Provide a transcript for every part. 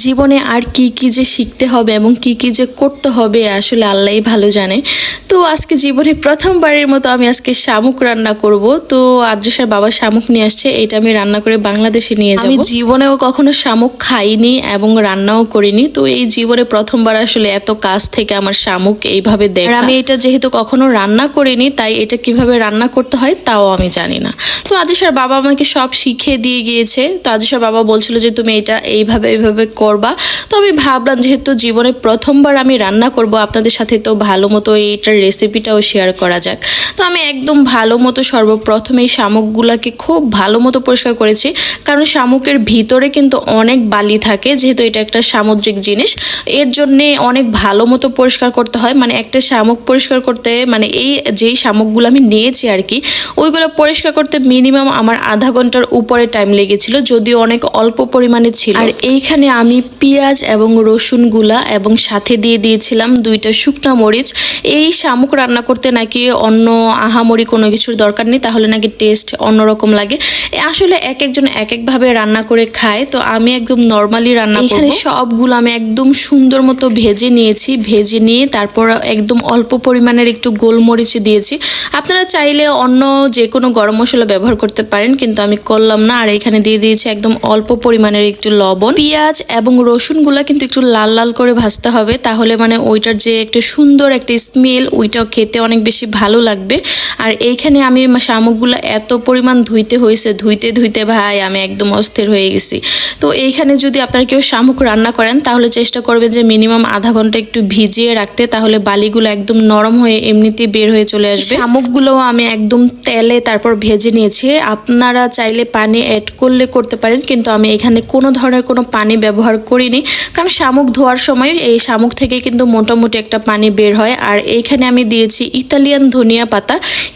জীবনে আর কি কি যে শিখতে হবে এবং কি কি যে করতে হবে আসলে আল্লাহই ভালো জানে। তো আজকে জীবনে প্রথমবারের মতো আমি আজকে শামুক রান্না করব। তো আদ্রসার বাবা শামুক নিয়ে আসছে এটা আমি রান্না করে বাংলাদেশে নিয়ে যাব। আমি জীবনেও কখনো শামুক খাইনি এবং রান্নাও করিনি। তো এই জীবনে প্রথমবার আসলে এত কাজ থেকে আমার শামুক এইভাবে দেখ। আমি এটা যেহেতু কখনো রান্না করিনি তাই এটা কীভাবে রান্না করতে হয় তাও আমি জানি না। তো আদিসার বাবা আমাকে সব শিখিয়ে দিয়ে গিয়েছে। তো আদিসার বাবা বলছিল যে তুমি এটা এইভাবে এইভাবে করবা। তো আমি ভাবলাম যেহেতু জীবনে প্রথমবার আমি রান্না করব, আপনাদের সাথে তো ভালো মতো এইটার রেসিপিটাও শেয়ার করা যাক। তো আমি একদম ভালো মতো সর্বপ্রথম এই শামুকগুলোকে খুব ভালো মতো পরিষ্কার করেছি। কারণ শামুকের ভিতরে কিন্তু অনেক বালি থাকে, যেহেতু এটা একটা সামুদ্রিক জিনিস। এর জন্যে অনেক ভালো মতো পরিষ্কার করতে হয়। মানে একটা শামুক পরিষ্কার করতে মানে এই যেই শামুকগুলো আমি নিয়েছি আর কি, ওইগুলো পরিষ্কার করতে মিনিমাম আমার আধা ঘণ্টার উপরে টাইম লেগেছিল, যদিও অনেক অল্প পরিমাণে ছিল। আর এইখানে আমি পেঁয়াজ এবং রসুনগুলা এবং সাথে দিয়ে দিয়েছিলাম দুইটা শুকনা মরিচ। এই শামুক রান্না করতে নাকি অন্য আহামরি কোনো কিছুর দরকার নেই, তাহলে নাকি টেস্ট অন্যরকম লাগে। আসলে এক একজন এক একভাবে রান্না করে খায়, তো আমি একদম নর্মালি রান্না এখানে সবগুলো আমি একদম সুন্দর মতো ভেজে নিয়েছি, ভেজে নিয়ে তারপর একদম অল্প পরিমাণের একটু গোলমরিচ দিয়েছি। আপনারা চাইলে অন্য যে কোনো গরম মশলা ব্যবহার করতে পারেন, কিন্তু আমি করলাম না। আর এখানে দিয়ে দিয়েছি একদম অল্প পরিমাণের একটু লবণ। পেঁয়াজ এবং রসুনগুলো কিন্তু একটু লাল লাল করে ভাজতে হবে, তাহলে মানে ওইটার যে একটা সুন্দর একটা স্মেল ওইটাও খেতে অনেক বেশি ভালো লাগবে। আর এইখানে আমি শামুকগুলো এত পরিমাণ ধুইতে হয়েছে ধুইতে ধুইতে ভাই আমি একদম অস্থির হয়ে গেছি। তো এইখানে যদি আপনারা কেউ শামুক রান্না করেন, তাহলে চেষ্টা করবেন যে মিনিমাম আধা ঘণ্টা একটু ভিজিয়ে রাখতে, তাহলে বালিগুলো একদম নরম হয়ে এমনিতে বের হয়ে চলে আসবে। শামুকগুলোও আমি একদম তেলে তারপর ভেজে নিয়েছি। আপনারা চাইলে পানি অ্যাড করলে করতে পারেন, কিন্তু আমি এখানে কোনো ধরনের কোনো পানি ব্যবহার করিনি। কারণ শামুক ধোয়ার সময় এই শামুক থেকে কিন্তু মোটামুটি একটা পানি বের হয়। আর এইখানে আমি দিয়েছি ইতালিয়ান ধনিয়া পাতা।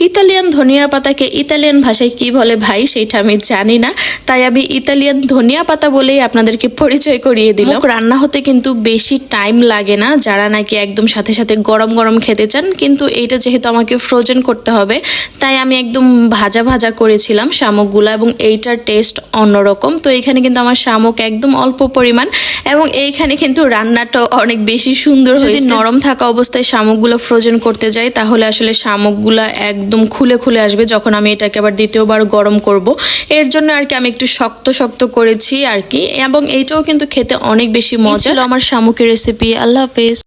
ইতালিয়ান ধনিয়া পাতাকে ইতালিয়ান ভাষায় কি বলে ভাই সেটা আমি জানি না। তাই আমি ইতালিয়ান ধনিয়া পাতা বলেই আপনাদেরকে পরিচয় করিয়ে দিলাম। রান্না হতে কিন্তু বেশি টাইম লাগে না। যারা নাকি একদম সাথে সাথে গরম গরম খেতে চান কিন্তু এইটা যেহেতু আমাকে ফ্রোজেন করতে হবে তাই আমি একদম ভাজা ভাজা করেছিলাম শামুকগুলো এবং এইটার টেস্ট অন্যরকম। তো এখানে কিন্তু আমার শামুক একদম অল্প পরিমাণ এবং এইখানে কিন্তু রান্নাটা অনেক বেশি সুন্দর যদি নরম থাকা অবস্থায় শামুকগুলো ফ্রোজেন করতে যাই তাহলে আসলে শামুকগুলো একদম খুলে খুলে আসবে যখন আমি এটাকে আবার দ্বিতীয়বার গরম করব। এর জন্য আর কি আমি একটু শক্ত শক্ত করেছি আর কি। এবং এইটাও কিন্তু খেতে অনেক বেশি মজা। আমার শামুকের রেসিপি আল্লাহ হাফেজ।